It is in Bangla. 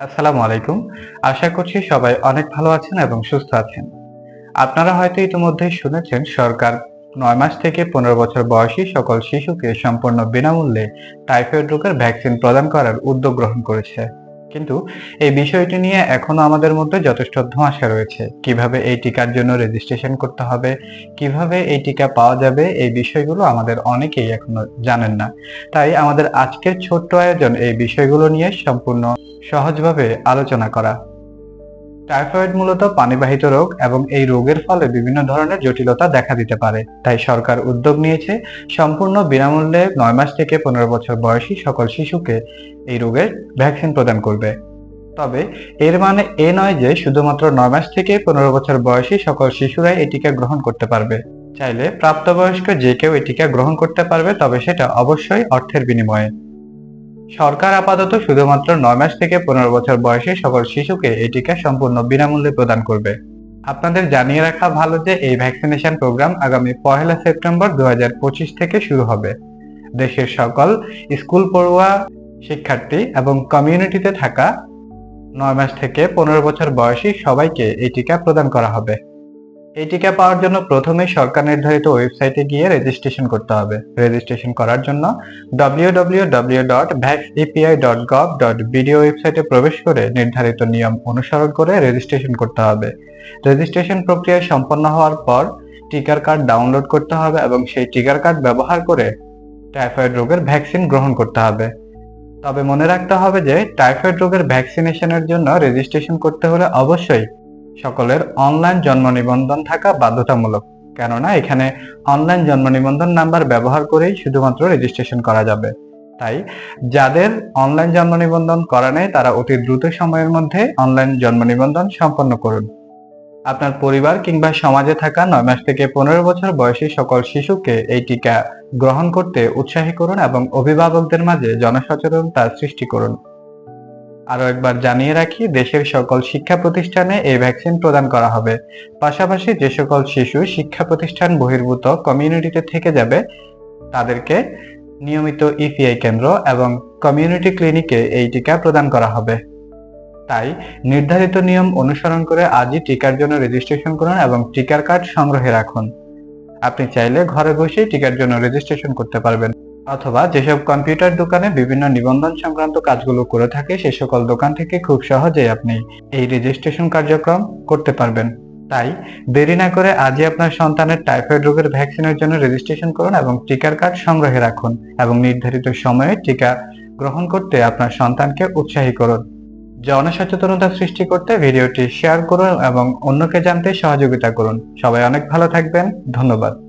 আসসালামু আলাইকুম। আশা করছি সবাই অনেক ভালো আছেন এবং সুস্থ আছেন। আপনারা হয়তো ইতিমধ্যেই শুনেছেন, সরকার নয় মাস থেকে পনেরো বছর বয়সী সকল শিশুকে সম্পূর্ণ বিনামূল্যে টাইফয়েড রোগের ভ্যাকসিন প্রদান করার উদ্যোগ গ্রহণ করেছে। কিন্তু এই বিষয়টি নিয়ে এখনও আমাদের মধ্যে যথেষ্ট ধোঁয়াশা রয়েছে। কীভাবে এই টিকার জন্য রেজিস্ট্রেশন করতে হবে, কীভাবে এই টিকা পাওয়া যাবে, এই বিষয়গুলো আমাদের অনেকেই এখনও জানেন না। তাই আমাদের আজকের ছোট্ট আয়োজন এই বিষয়গুলো নিয়ে সম্পূর্ণ সহজভাবে আলোচনা করা। টাইফয়েড মূলত পানিবাহিত রোগ এবং এই রোগের ফলে বিভিন্ন ধরনের জটিলতা দেখা দিতে পারে। তাই সরকার উদ্যোগ নিয়েছে সম্পূর্ণ বিনামূল্যে নয় মাস থেকে পনেরো বছর বয়সী সকল শিশুকে এই রোগের ভ্যাকসিন প্রদান করবে। তবে এর মানে এ নয় যে শুধুমাত্র নয় মাস থেকে পনেরো বছর বয়সী সকল শিশুরাই এই টিকা গ্রহণ করতে পারবে। চাইলে প্রাপ্তবয়স্ক যে কেউ এই টিকা গ্রহণ করতে পারবে, তবে সেটা অবশ্যই অর্থের বিনিময়ে। সরকার আপাতত শুধুমাত্র নয় মাস থেকে পনেরো বছর বয়সী সকল শিশুকে এই টিকা সম্পূর্ণ বিনামূল্যে প্রদান করবে। আপনাদের জানিয়ে রাখা ভালো যে এই ভ্যাকসিনেশন প্রোগ্রাম আগামী পহেলা সেপ্টেম্বর দুহাজার পঁচিশ থেকে শুরু হবে। দেশের সকল স্কুল পড়ুয়া, শিক্ষার্থী এবং কমিউনিটিতে থাকা নয় মাস থেকে পনেরো বছর বয়সী সবাইকে এই টিকা প্রদান করা হবে। এই টিকা পাওয়ার জন্য প্রথমে সরকার নির্ধারিত ওয়েবসাইটে গিয়ে রেজিস্ট্রেশন করতে হবে। রেজিস্ট্রেশন করার জন্য www.vaxapi.gov.bd ওয়েবসাইটে প্রবেশ করে নির্ধারিত নিয়ম অনুসরণ করে রেজিস্ট্রেশন করতে হবে। রেজিস্ট্রেশন প্রক্রিয়া সম্পন্ন হওয়ার পর টিকার কার্ড ডাউনলোড করতে হবে এবং সেই টিকার কার্ড ব্যবহার করে টাইফয়েড রোগের ভ্যাকসিন গ্রহণ করতে হবে। তবে মনে রাখতে হবে যে টাইফয়েড রোগের ভ্যাকসিনেশনের জন্য রেজিস্ট্রেশন করতে হলে অবশ্যই সকলের অনলাইন জন্ম নিবন্ধন থাকা বাধ্যতামূলক। কেননা এখানে অনলাইন জন্ম নিবন্ধন নাম্বার ব্যবহার করেই শুধুমাত্র রেজিস্ট্রেশন করা যাবে। তাই যাদের অনলাইন জন্ম নিবন্ধন করা নেই, তারা অতি দ্রুত সময়ের মধ্যে অনলাইন জন্ম নিবন্ধন সম্পন্ন করুন। আপনার পরিবার কিংবা সমাজে থাকা নয় মাস থেকে পনেরো বছর বয়সী সকল শিশুকে এই টিকা গ্রহণ করতে উৎসাহী করুন এবং অভিভাবকদের মাঝে জনসচেতনতা সৃষ্টি করুন। আরও একবার জানিয়ে রাখি, দেশের সকল শিক্ষা প্রতিষ্ঠানে এই ভ্যাকসিন প্রদান করা হবে। পাশাপাশি যে সকল শিশু শিক্ষা প্রতিষ্ঠান বহির্ভূত কমিউনিটিতে থেকে যাবে, তাদেরকে নিয়মিত ইপিআই কেন্দ্র এবং কমিউনিটি ক্লিনিকে এই টিকা প্রদান করা হবে। তাই নির্ধারিত নিয়ম অনুসরণ করে আজই টিকার জন্য রেজিস্ট্রেশন করুন এবং টিকার কার্ড সংগ্রহে রাখুন। আপনি চাইলে ঘরে বসেই টিকার জন্য রেজিস্ট্রেশন করতে পারবেন। অথবা যেসব কম্পিউটার দোকানে বিভিন্ন নিবন্ধন সংক্রান্ত কাজগুলো করে থাকে, সে সকল দোকান থেকে খুব সহজেই আপনি এই রেজিস্ট্রেশন কার্যক্রম করতে পারবেন। তাই দেরি না করে আজই আপনার সন্তানের টাইফয়েড রোগের ভ্যাকসিনের জন্য রেজিস্ট্রেশন করুন এবং টিকার কার্ড সংগ্রহে রাখুন এবং নির্ধারিত সময়ে টিকা গ্রহণ করতে আপনার সন্তানকে উৎসাহী করুন। জনসচেতনতা সৃষ্টি করতে ভিডিওটি শেয়ার করুন এবং অন্যকে জানতে সহযোগিতা করুন। সবাই অনেক ভালো থাকবেন। ধন্যবাদ।